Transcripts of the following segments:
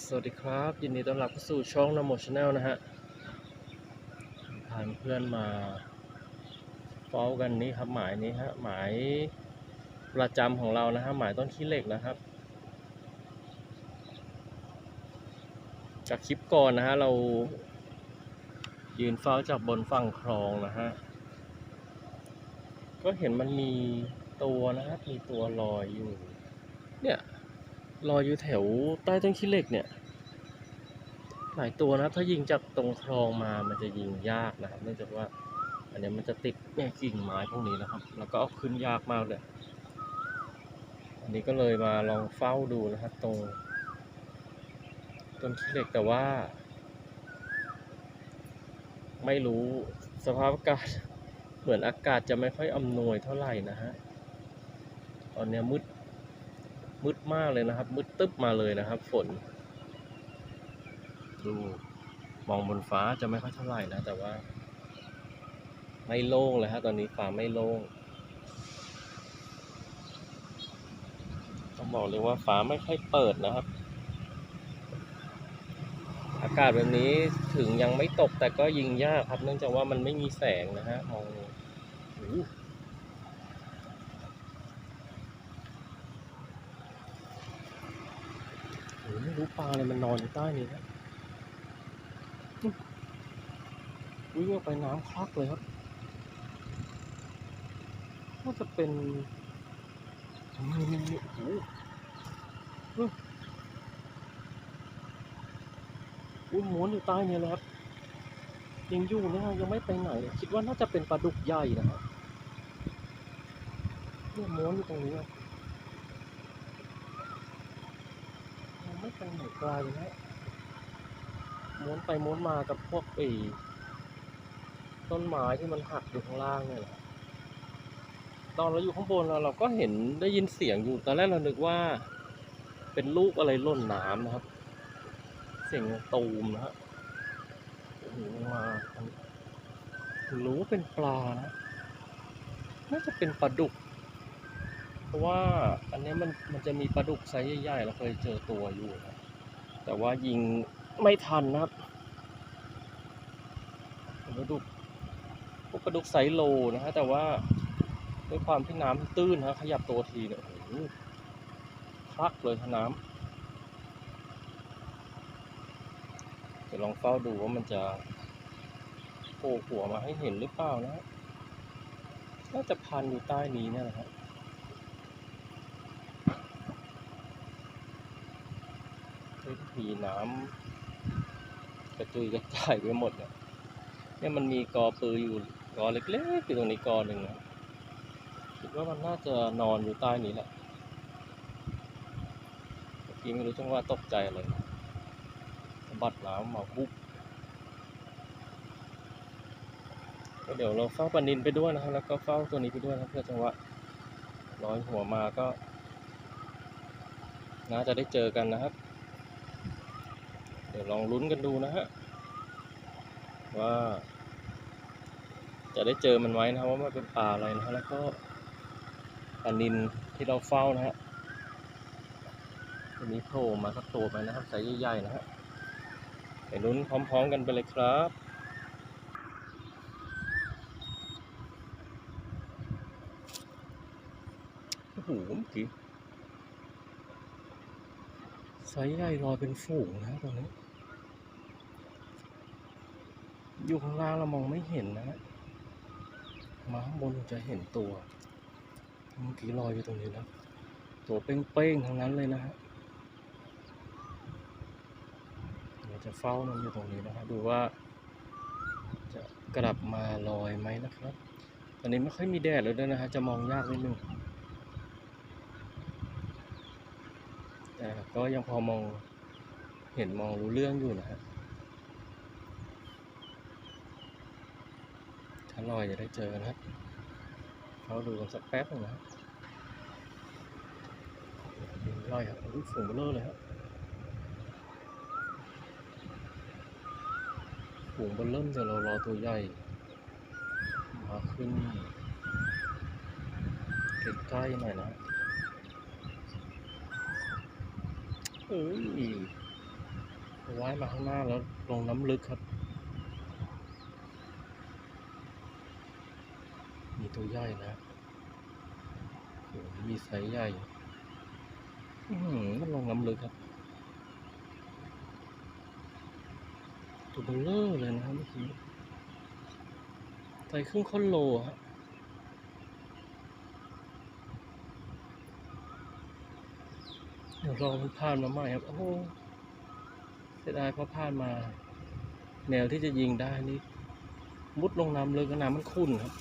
สวัสดีครับ ยินดีต้อนรับเข้าสู่ช่องนโมชแนลนะฮะพานเพื่อนมาเฝ้ากันนี้ครับ หมายนี้ฮะหมายประจำของเรานะฮะหมายต้นขี้เหล็กนะครับ จากคลิปก่อนนะฮะเรายืนเฝ้าจากบนฝั่งคลองนะฮะก็เห็นมันมีตัวนะฮะมีตัวลอยอยู่ เนี่ย ลอยอยู่แถวใต้ต้นขี้เหล็กเนี่ย หลายตัวนะถ้ายิงจากตรงคลองมามันจะยิงยากนะครับ เนื่องจากว่า อันนี้มันจะติดเนี่ยกิ่งไม้พวกนี้นะครับ แล้วก็เอาขึ้นยากมากเลยอันนี้ก็เลยมาลองเฝ้าดูนะครับตรงต้นขี้เหล็กแต่ว่า ไม่รู้สภาพอากาศ เหมือนอากาศจะไม่ค่อยอำนวยเท่าไหร่นะฮะ ตอนนี้มืด มืดมากเลยนะครับ มืดตึ๊บมาเลยนะครับ ฝน ดูมองบนฟ้าจะไม่ค่อยเท่าไหร่นะ แต่ว่า ไม่โล่งเลยฮะตอนนี้ฟ้าไม่โล่งต้องบอกเลยว่าฟ้าไม่ค่อยเปิดนะครับ อากาศแบบนี้ถึงยังไม่ตกแต่ก็ยิงยากครับ เนื่องจากว่ามันไม่มีแสงนะฮะมองโอ้โห โอ้ยไม่ รู้ปลาอะไรมันนอนอยู่ใต้นี้นะอื้อวิ่งออกไปน้ำคลักเลยครับน่าจะเป็นนี่นี่โอ้โหอื้ออุ้ยม้วนอยู่ใต้นี้เลยครับยังอยู่นะยังไม่ไปไหน คิดว่าน่าจะเป็นปลาดุกใหญ่นะครับเนี่ยม้วนอยู่ตรงนี้อะยั ไม่ไปไหนไกลนะม้วนไปม้วนมากับพวกปีต้นไม้ที่มันหักอยู่ข้างล่างเนี่ยแหละตอนเราอยู่ข้างบนเราเราก็เห็นได้ยินเสียงอยู่ตอนแรกเรานึกว่า เป็นลูกอะไรล่นน้ำนะครับ เสียงตูมนะฮะโอ้โหมารู้ว่าเป็นปลานะน่าจะเป็นปลาดุก ราะว่าอันนี้มันมันจะมีปลาดุกไซส์ใหญ่ๆเราเคยเจอตัวอยู่นะแต่ว่ายิงไม่ทันนะครับปลาดุกพวกปลาดุกไซส์โลนะฮะแต่ว่าด้วยความที่น้ำตื้นฮะขยับตัวทีเนี่ยโอ้โหคลักเลยน้ำเดี๋ยวลองเฝ้าดูว่ามันจะโผล่หัวมาให้เห็นหรือเปล่านะน่าจะพันอยู่ใต้นี้เนี่ยแหละครับ พื้นที่น้ำกระจุยกระจายไปหมดเนี่ยเนี่ยมันมีกอปืออยู่กอเล็กๆอยู่ตรงนี้กอหนึ่งนะคิดว่ามันน่าจะนอนอยู่ใต้นี้แหละเมื่อกี้ไม่รู้จังว่าตกใจอะไรสะบัดน้ำมาปุ๊บก็เดี๋ยวเราเฝ้าปนนินไปด้วยนะครับแล้วก็เฝ้าตัวนี้ไปด้วยนะเพื่อจังหวะลอยหัวมาก็ น่าจะได้เจอกันนะครับ เดี๋ยวลองลุ้นกันดูนะฮะ ว่า จะได้เจอมันไว้นะครับว่ามันเป็นปลาอะไรนะฮะแล้วก็ปลานินที่เราเฝ้านะฮะตัวนี้โผล่มาสักตัวไปนะครับไซส์ใหญ่ๆนะฮะไปลุ้นพร้อมๆกันไปเลยครับโอ้โหเมื่อกี้ไซส์ใหญ่ลอยเป็นฝูงนะตรงนี้ อยู่ข้างล่างเรามองไม่เห็นนะมาข้างบนจะเห็นตัว เมื่อกี้ลอยอยู่ตรงนี้นะ ตัวเป้งๆทั้งนั้นเลยนะฮะเดี๋ยวจะเฝ้ามันอยู่ตรงนี้นะฮะดูว่า จะกลับมาลอยไหมนะครับ ตอนนี้ไม่ค่อยมีแดดเลยด้วยนะฮะจะมองยากนิดนึงแต่ก็ยังพอมองเห็นมองรู้เรื่องอยู่นะฮะ ถ้าลอยจะได้เจอนะครับเขาดูกันสักแป๊บนึงนะฮะยิงลอยครับอุ้ยฝูงเบลอเลยครับฝูงเบลเริ่มจะเรารอตัวใหญ่มาขึ้นใกล้ๆหน่อยนะเอ้ยว่ายมาข้างหน้าแล้วลงน้ำลึกครับ ตัวใหญ่นะมีไซส์ใหญ่มันลงน้ำลึกครับ ตัวเบลเลอร์เลยนะครับเมื่อกี้ไซส์ครึ่งค้อนโลฮะเดี๋ยวรอมันผ่านมาใหม่ครับ โอ้โหเสียดายเพราะผ่านมา แนวที่จะยิงได้นี่ มุดลงน้ำเลยก็น้ำมันขุ่นครับ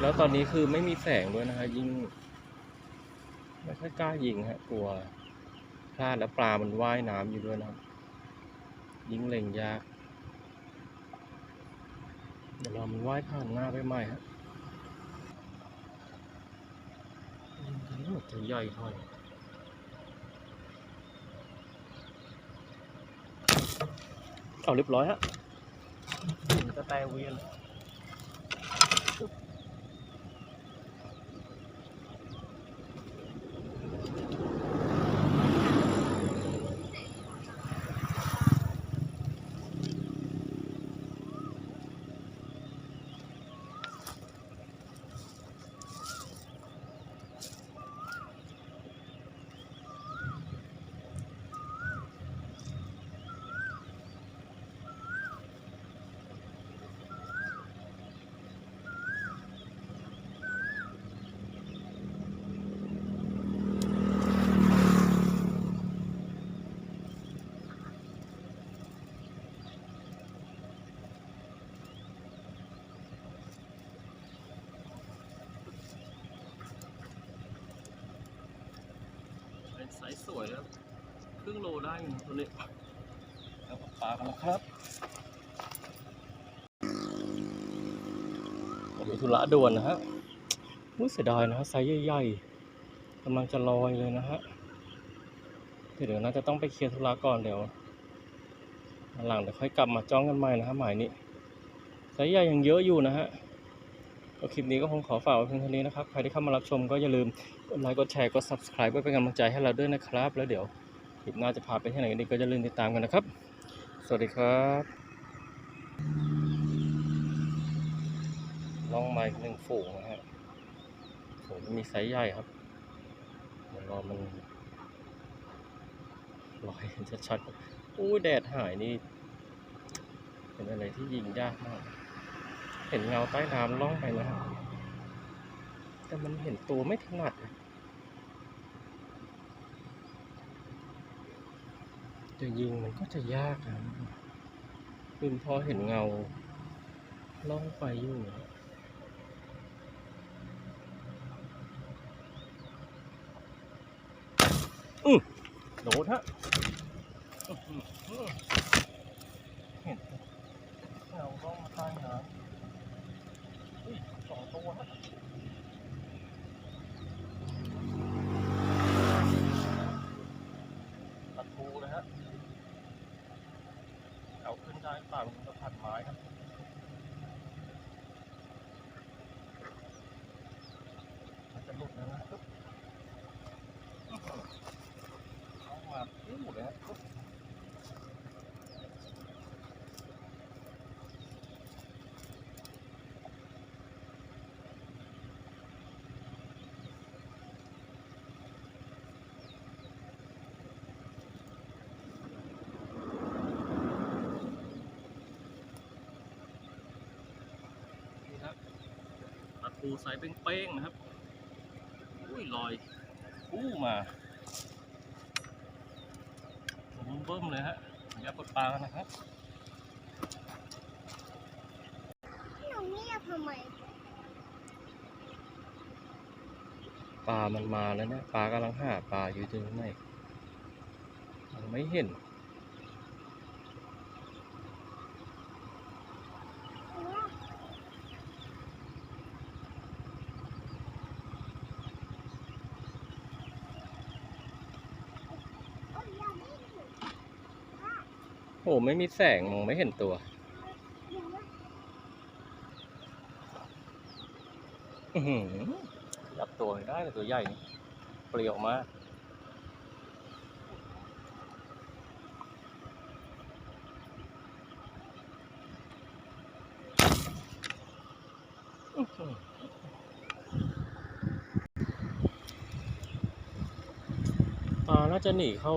แล้วตอนนี้คือไม่มีแสงด้วยนะฮะยิงไม่ค่อยกล้ายิงฮะกลัวพลาดแล้วปลามันว่ายน้ำอยู่ด้วยนะยิงเล็งยากเดี๋ยวเรามันว่ายผ่านหน้าไปใหม่ฮะยิงมันจะใหญ่หน่อยเอาเรียบร้อยฮะมันจะแตเวียน ไซส์สวยแล้วครึ่งโลได้อยู่นะตัวนี้แล้วปลากันนะครับผมมีธุระด่วนนะฮะรู้เสียดายนะฮะไซส์ใหญ่ๆกำลังจะลอยเลยนะฮะเดี๋ยวน่าจะต้องไปเคลียร์ธุระก่อนเดี๋ยวหลังเดี๋ยวค่อยกลับมาจ้องกันใหม่นะฮะหมายนี้ไซส์ใหญ่ยังเยอะอยู่นะฮะ ก็คลิปนี้ก็คงขอฝากไว้เพียงเท่านี้นะครับ ใครที่เข้ามารับชมก็อย่าลืมกดไลค์กดแชร์กด subscribe เพื่อเป็นกำลังใจให้เราด้วยนะครับ แล้วเดี๋ยวคลิปหน้าจะพาไปที่ไหนกันอีก็อย่าลืมติดตามกันนะครับ สวัสดีครับน้องไม้หนึ่งฝูงนะฮะฝูงมีไซส์ใหญ่ครับเดี๋ยวรอมันลอยชัดๆอู้แดดหายนี่ เป็นอะไรที่ยิงยากมาก เห็นเงาใต้น้ำล่องไปนะครับแต่มันเห็นตัวไม่ถนัดจะยิงมันก็จะยากนะคือพอเห็นเงาล่องไปอยู่อือโดดฮะเห็นเงาล่องมาใต้น้ำ ตัวตะตูนะฮะเอาขึ้นได้เปล่ามันจะพันไม้ครับมันจะหลุดแล้วนะปึ๊บเอามาปิ้วเลยฮะปึ๊บนี่ครับ ตัดทูใส่เป้งๆนะครับ อุ้ยลอยอู้มาผมเบิ้มเลยฮะอย่ากดปลากันนะครับหนูเงียบทำไมปลามันมาแล้วเนี่ยปลากำลังหาปลาอยู่ตรงไหนยังไม่เห็น โอ้ไม่มีแสงมองไม่เห็นตัว รับตัวไม่ได้เลยตัวใหญ่นี่ปลีออกมาปลาน่าจะหนีเข้า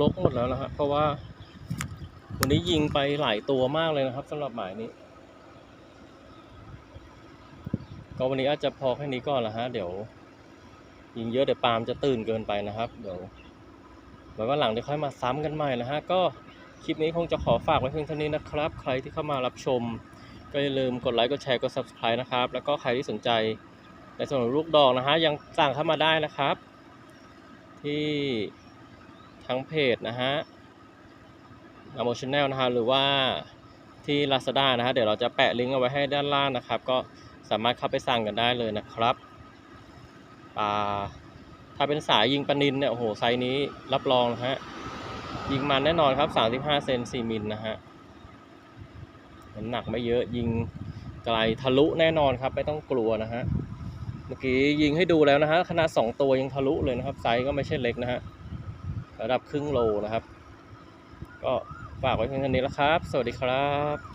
ลกหมดแล้วนะฮะเพราะว่า นี้ยิงไปหลายตัวมากเลยนะครับสำหรับหมายนี้ ก็วันนี้อาจจะพอแค่นี้ก่อนละฮะเดี๋ยว ยิงเยอะเดี๋ยวปาล์มจะตื่นเกินไปนะครับ เดี๋ยวไว้วันหลังเดี๋ยวค่อยมาซ้ำกันใหม่นะฮะก็คลิปนี้คงจะขอฝากไว้เพียงเท่านี้นะครับ ใครที่เข้ามารับชม ก็อย่าลืมกดไลค์กดแชร์กด subscribe นะครับ แล้วก็ใครที่สนใจในส่วนของลูกดอกนะฮะยังสั่งเข้ามาได้นะครับ ที่ทั้งเพจนะฮะ อโมชแนลนะฮะหรือว่าที่ Lazada นะฮะเดี๋ยวเราจะแปะลิงก์เอาไว้ให้ด้านล่างนะครับ ก็สามารถเข้าไปสั่งกันได้เลยนะครับปลาถ้าเป็นสายยิงปลานินเนี่ยโอ้โหไซส์นี้รับรองนะฮะยิงมันแน่นอนครับ 35 เซน4มิลนะฮะน้ำหนักไม่เยอะยิงไกลทะลุแน่นอนครับไม่ต้องกลัวนะฮะเมื่อกี้ยิงให้ดูแล้วนะฮะขนาด 2 ตัวยังทะลุเลยนะครับไซส์ก็ไม่ใช่เล็กนะฮะระดับครึ่งโลนะครับ ก็ ฝากไว้เพียงเท่านี้แล้วครับ สวัสดีครับ